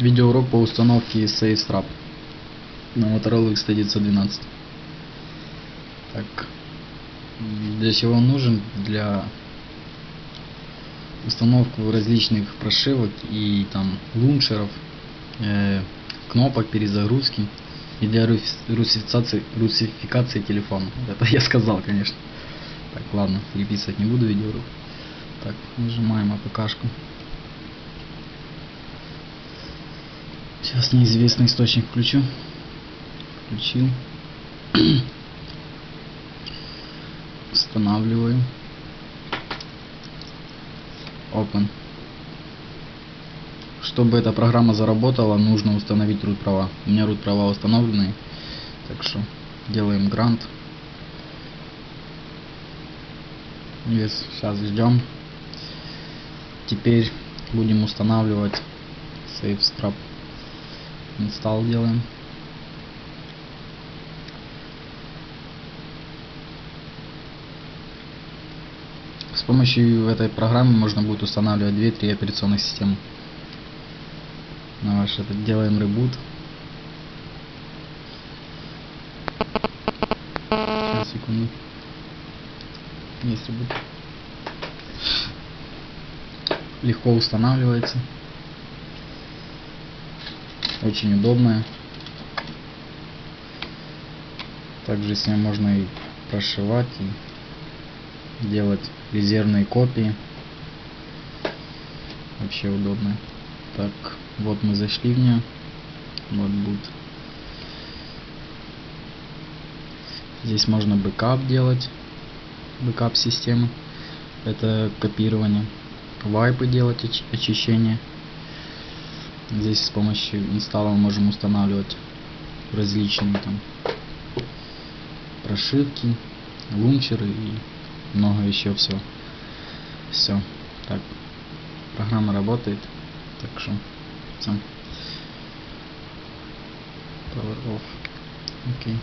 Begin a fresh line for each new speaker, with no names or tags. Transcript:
Видеоурок по установке SafeStrap на Motorola X112. Так, для чего он нужен? Для установки различных прошивок и там лунчеров, э, кнопок перезагрузки и для рус- русификации, русификации телефона. Это я сказал, конечно. Так, ладно, переписывать не буду видеоурок. Так, нажимаем АПКшку. Сейчас неизвестный источник включу. Включил. Устанавливаю. Open. Чтобы эта программа заработала, нужно установить root права. У меня root права установлены. Так что делаем грант. Yes, сейчас ждем. Теперь будем устанавливать SafeStrap. Install делаем. С помощью этой программы можно будет устанавливать 2-3 операционных системы. На ваш это делаем ребут. Сейчас, секунду. Есть ребут. Легко устанавливается. Очень удобная. Также с ней можно и прошивать, и делать резервные копии. Вообще удобно. Так, вот мы зашли в нее. Вот будет. Здесь можно бэкап делать. Бэкап системы. Это копирование. Вайпы делать, оч- очищение. Здесь с помощью инсталла мы можем устанавливать различные там прошивки, лунчеры и много еще всего. Все. Так. Программа работает. Так что все. Power off. Окей.